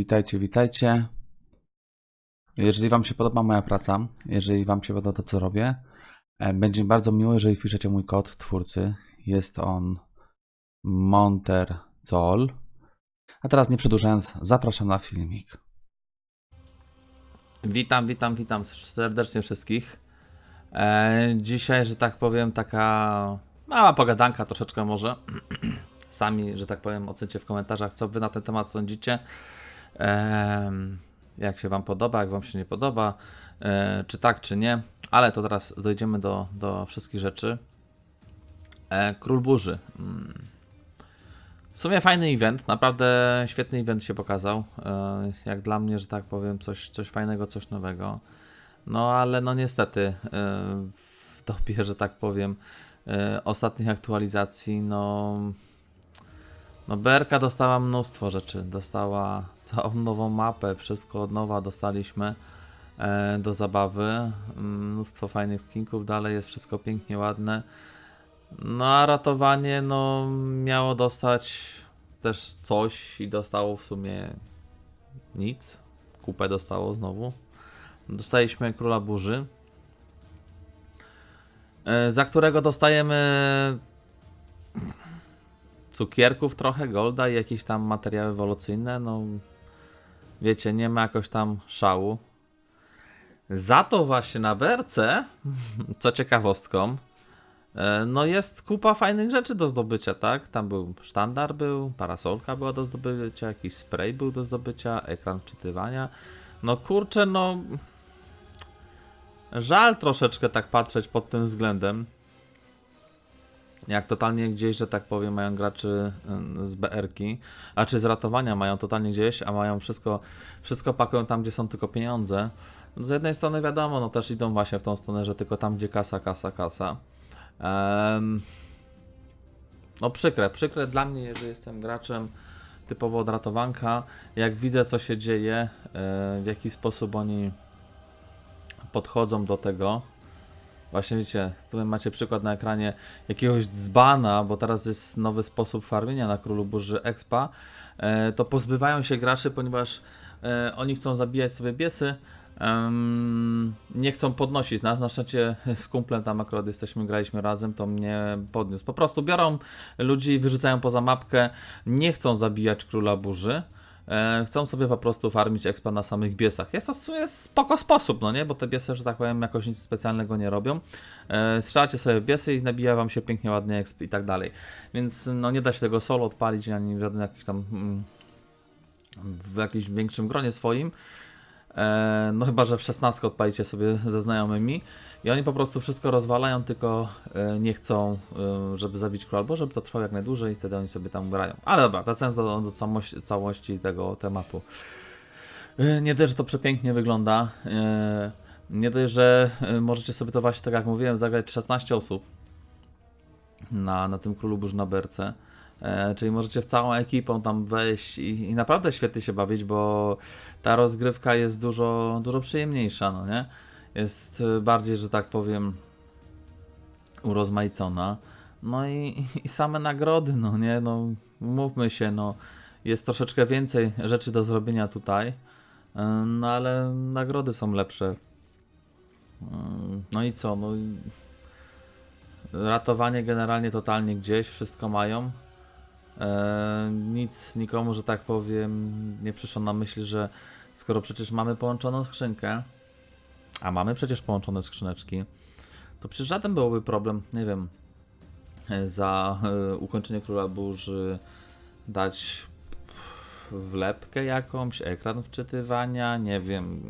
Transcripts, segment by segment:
Witajcie, witajcie. Jeżeli Wam się podoba moja praca, jeżeli Wam się podoba to, co robię, e, będzie mi bardzo miło, jeżeli wpiszecie mój kod twórcy. Jest on Monterzol. A teraz nie przedłużając, zapraszam na filmik. Witam, witam, witam serdecznie wszystkich. E, dzisiaj, że tak powiem, taka mała pogadanka troszeczkę może. Sami, że tak powiem, ocencie w komentarzach, co wy na ten temat sądzicie. Jak się wam podoba, jak wam się nie podoba, e, czy tak, czy nie. Ale to teraz dojdziemy do, do wszystkich rzeczy. E, Król Burzy. Mm. W sumie fajny event, naprawdę świetny event się pokazał. E, jak dla mnie, że tak powiem, coś, coś fajnego, coś nowego. No ale no niestety w dobie, że tak powiem, ostatnich aktualizacji, no no BRK dostała mnóstwo rzeczy, dostała całą nową mapę, wszystko od nowa dostaliśmy e, do zabawy, mnóstwo fajnych skinków, dalej jest wszystko pięknie, ładne. No a ratowanie no miało dostać też coś i dostało w sumie nic, kupę dostało znowu. Dostaliśmy Króla Burzy, e, za którego dostajemy cukierków trochę, golda i jakieś tam materiały ewolucyjne, no wiecie, nie ma jakoś tam szału. Za to właśnie na berce, co ciekawostką, e, no jest kupa fajnych rzeczy do zdobycia, tak? Tam był sztandar, był, parasolka była do zdobycia, jakiś spray był do zdobycia, ekran wczytywania. No kurczę, no żal troszeczkę tak patrzeć pod tym względem jak totalnie gdzieś, że tak powiem, mają graczy y, z BR-ki, a czy z ratowania mają totalnie gdzieś, a mają wszystko, wszystko pakują tam, gdzie są tylko pieniądze. No z jednej strony wiadomo, no też idą właśnie w tą stronę, że tylko tam, gdzie kasa, kasa, kasa. Um, no przykre, przykre dla mnie, jeżeli jestem graczem typowo od ratowanka, jak widzę, co się dzieje, y, w jaki sposób oni podchodzą do tego, Właśnie widzicie, tutaj macie przykład na ekranie jakiegoś dzbana, bo teraz jest nowy sposób farmienia na Królu Burzy Expa, e, to pozbywają się graczy, ponieważ e, oni chcą zabijać sobie biesy, nie chcą podnosić. Na, na szczęście z kumplem tam akurat jesteśmy, graliśmy razem, to mnie podniósł. Po prostu biorą ludzi wyrzucają poza mapkę, nie chcą zabijać Króla Burzy, chcą sobie po prostu farmić expa na samych biesach. Jest to w sumie spoko sposób, no nie? Bo te biesy, że tak powiem, jakoś nic specjalnego nie robią. E, strzelacie sobie w biesy i nabija wam się pięknie, ładnie exp i tak dalej. Więc no nie da się tego solo odpalić, ani w żadnym jakimś tam mm, w jakimś większym gronie swoim. E, no chyba, że w 16 odpalicie sobie ze znajomymi i oni po prostu wszystko rozwalają, tylko e, nie chcą, e, żeby zabić król, albo żeby to trwało jak najdłużej i wtedy oni sobie tam grają. Ale dobra, wracając do, do całości, tego tematu. Nie dość, że to przepięknie wygląda, nie dość, że możecie sobie to właśnie, tak jak mówiłem, zagrać 16 osób na, na tym Królu Burz na berce. E, czyli możecie w całą ekipą tam wejść i, i naprawdę świetnie się bawić, bo ta rozgrywka jest dużo, dużo przyjemniejsza, no nie? Jest e, bardziej, że tak powiem, urozmaicona. No i, i same nagrody, no nie? No, mówmy się, no. Jest troszeczkę więcej rzeczy do zrobienia tutaj, e, no ale nagrody są lepsze. No i co? No, ratowanie generalnie totalnie gdzieś, wszystko mają. E, nic nikomu, że tak powiem, nie przyszło na myśl, że skoro przecież mamy połączoną skrzynkę, a mamy przecież połączone skrzyneczki, to przecież żaden byłoby problem, nie wiem, za e, ukończenie Króla Burzy dać wlepkę jakąś, ekran wczytywania, nie wiem,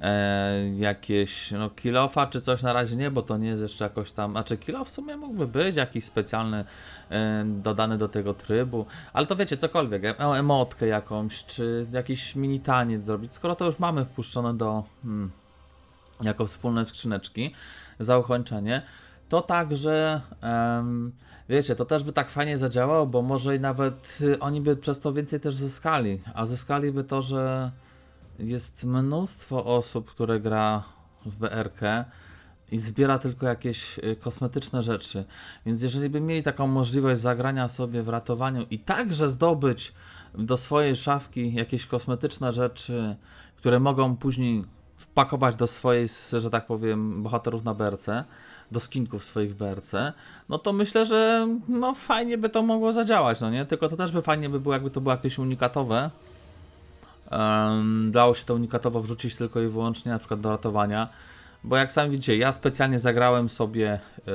e, jakieś no kilofa czy coś na razie nie, bo to nie jest jeszcze jakoś tam, znaczy kilof w sumie mógłby być jakiś specjalny e, dodany do tego trybu, ale to wiecie, cokolwiek, e- emotkę jakąś, czy jakiś mini taniec zrobić, skoro to już mamy wpuszczone do hmm, jako wspólne skrzyneczki za ukończenie, to także em, wiecie, to też by tak fajnie zadziałało, bo może i nawet y, oni by przez to więcej też zyskali, a zyskaliby to, że jest mnóstwo osób, które gra w BRK i zbiera tylko jakieś y, kosmetyczne rzeczy. Więc jeżeli by mieli taką możliwość zagrania sobie w ratowaniu i także zdobyć do swojej szafki jakieś kosmetyczne rzeczy, które mogą później wpakować do swojej, że tak powiem, bohaterów na berce, do skinków swoich berce, no to myślę, że no fajnie by to mogło zadziałać, no nie? Tylko to też by fajnie by było, jakby to było jakieś unikatowe. Dało się to unikatowo wrzucić tylko i wyłącznie na przykład do ratowania, bo jak sami widzicie, ja specjalnie zagrałem sobie yy,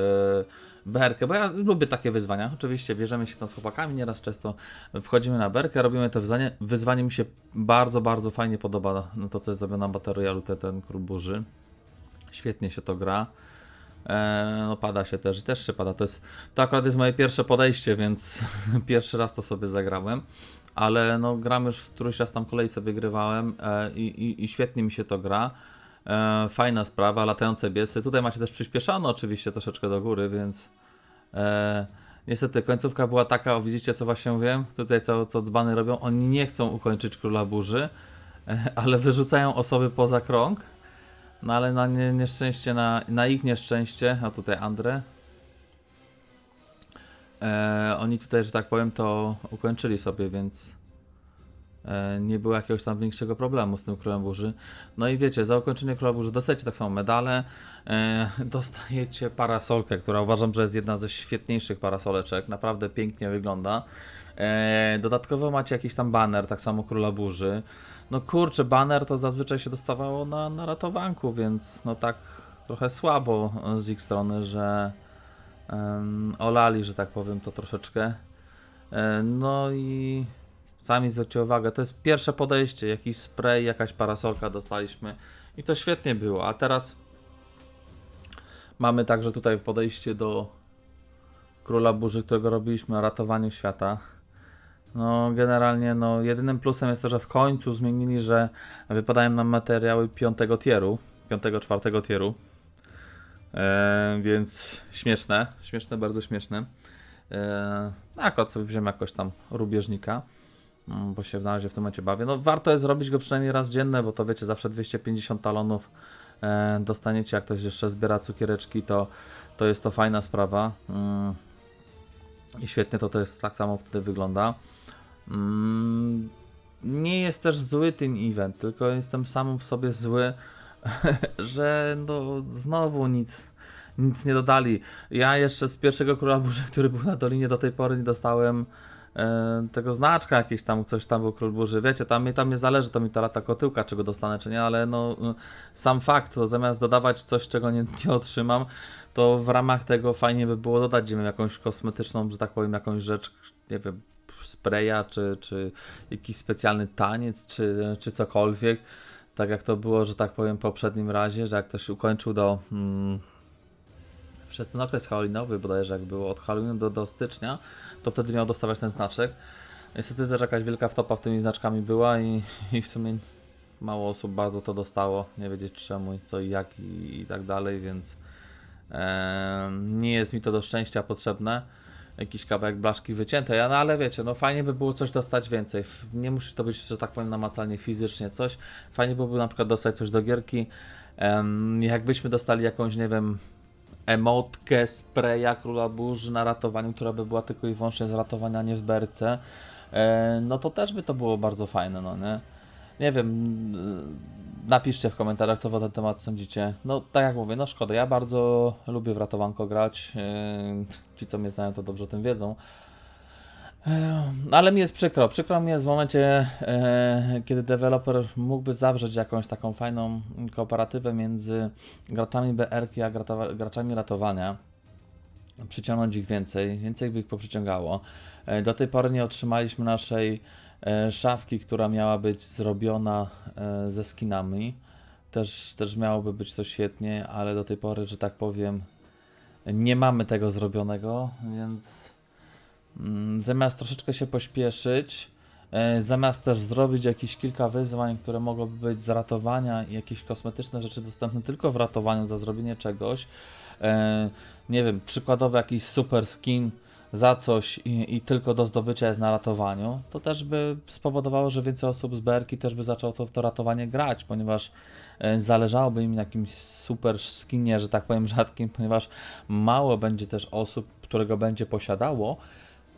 berkę, bo ja lubię takie wyzwania. Oczywiście bierzemy się tam z chłopakami, nieraz często wchodzimy na berkę, robimy to wyzwanie. Wyzwanie mi się bardzo, bardzo fajnie podoba, no to co jest zrobione na Battle ten, ten król burzy. Świetnie się to gra. E, no pada się też i też się pada. To, jest, to akurat jest moje pierwsze podejście, więc pierwszy raz to sobie zagrałem. Ale no gram już któryś raz tam kolei sobie grywałem e, i, i, i świetnie mi się to gra. E, fajna sprawa, latające biesy. Tutaj macie też przyspieszano oczywiście troszeczkę do góry, więc e, niestety końcówka była taka, o widzicie co właśnie wiem, tutaj co, co dzbany robią, oni nie chcą ukończyć Króla Burzy, ale wyrzucają osoby poza krąg, no ale na nie, nieszczęście, na, na ich nieszczęście, a tutaj Andre, e, oni tutaj, że tak powiem, to ukończyli sobie, więc e, nie było jakiegoś tam większego problemu z tym Królem Burzy. No i wiecie, za ukończenie Króla Burzy dostajecie tak samo medale, e, dostajecie parasolkę, która uważam, że jest jedna ze świetniejszych parasoleczek, naprawdę pięknie wygląda. E, dodatkowo macie jakiś tam banner, tak samo Króla Burzy. No kurczę, banner to zazwyczaj się dostawało na, na ratowanku, więc no tak trochę słabo z ich strony, że em, olali, że tak powiem, to troszeczkę. E, no i sami zwróćcie uwagę, to jest pierwsze podejście, jakiś spray, jakaś parasolka dostaliśmy i to świetnie było, a teraz mamy także tutaj podejście do Króla Burzy, którego robiliśmy o ratowaniu świata. No, generalnie, no, jedynym plusem jest to, że w końcu zmienili, że wypadają nam materiały piątego tieru, piątego, czwartego tieru. E, więc śmieszne, śmieszne, bardzo śmieszne. E, no, akurat sobie wziąłem jakoś tam rubieżnika, mm, bo się na razie w tym momencie bawię. No, warto jest zrobić go przynajmniej raz dziennie, bo to wiecie, zawsze 250 talonów e, dostaniecie, jak ktoś jeszcze zbiera cukiereczki, to, to jest to fajna sprawa. Mm. I świetnie to, to jest tak samo wtedy wygląda. Mm, nie jest też zły ten event, tylko jestem sam w sobie zły, że no znowu nic, nic nie dodali. Ja jeszcze z pierwszego Króla Burzy, który był na Dolinie do tej pory nie dostałem e, tego znaczka jakieś tam, coś tam był Król Burzy. Wiecie, tam, tam nie zależy, to mi to lata kotyłka, czego dostanę, czy nie, ale no sam fakt, to zamiast dodawać coś, czego nie, nie otrzymam, to w ramach tego fajnie by było dodać, wiem, jakąś kosmetyczną, że tak powiem, jakąś rzecz, nie wiem, spraya, czy, czy jakiś specjalny taniec, czy, czy cokolwiek. Tak jak to było, że tak powiem, w poprzednim razie, że jak ktoś ukończył do. Hmm, przez ten okres halloweenowy, bodajże jak było od Halloweenu do, do stycznia, to wtedy miał dostawać ten znaczek. Niestety też jakaś wielka wtopa w tymi znaczkami była i, i w sumie mało osób bardzo to dostało, nie wiedzieć czemu i co i jak i, i tak dalej, więc e, nie jest mi to do szczęścia potrzebne jakiś kawałek blaszki wyciętej, no ale wiecie, no fajnie by było coś dostać więcej. Nie musi to być, że tak powiem, namacalnie fizycznie coś. Fajnie byłoby na przykład dostać coś do gierki. Um, jakbyśmy dostali jakąś, nie wiem, emotkę, spraya Króla Burzy na ratowaniu, która by była tylko i wyłącznie z ratowania, nie w berce, e, no to też by to było bardzo fajne, no nie? Nie wiem, napiszcie w komentarzach, co wy na ten temat sądzicie. No, tak jak mówię, no szkoda, ja bardzo lubię w ratowanko grać. Yy, ci, co mnie znają, to dobrze o tym wiedzą. Yy, ale mi jest przykro. Przykro mi jest w momencie, kiedy deweloper mógłby zawrzeć jakąś taką fajną kooperatywę między graczami BR a graczami ratowania. Przyciągnąć ich więcej, więcej by ich poprzyciągało. Do tej pory nie otrzymaliśmy naszej szafki, która miała być zrobiona e, ze skinami. Też, też miałoby być to świetnie, ale do tej pory, że tak powiem, nie mamy tego zrobionego, więc mm, zamiast troszeczkę się pośpieszyć, e, zamiast też zrobić jakieś kilka wyzwań, które mogłyby być z ratowania i jakieś kosmetyczne rzeczy dostępne tylko w ratowaniu za zrobienie czegoś, nie wiem, przykładowo jakiś super skin, za coś i, i, tylko do zdobycia jest na ratowaniu, to też by spowodowało, że więcej osób z BRki też by zaczęło to, to ratowanie grać, ponieważ e, zależałoby im na jakimś super skinie, że tak powiem rzadkim, ponieważ mało będzie też osób, którego będzie posiadało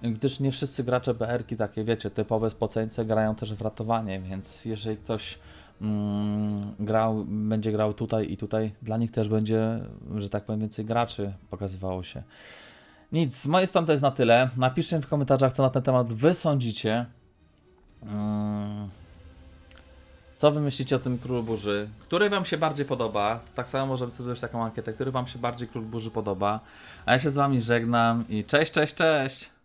gdyż nie wszyscy gracze BR-ki takie, wiecie, typowe spoceńce grają też w ratowanie, więc jeżeli ktoś mm, grał, będzie grał tutaj i tutaj, dla nich też będzie, że tak powiem, więcej graczy pokazywało się. Nic, z mojej strony to jest na tyle. Napiszcie w komentarzach, co na ten temat wy sądzicie. Mm. Co wy myślicie o tym Król Burzy? Który wam się bardziej podoba? Tak samo możemy sobie zrobić taką ankietę. Który wam się bardziej Król Burzy podoba? A ja się z wami żegnam i cześć, cześć, cześć!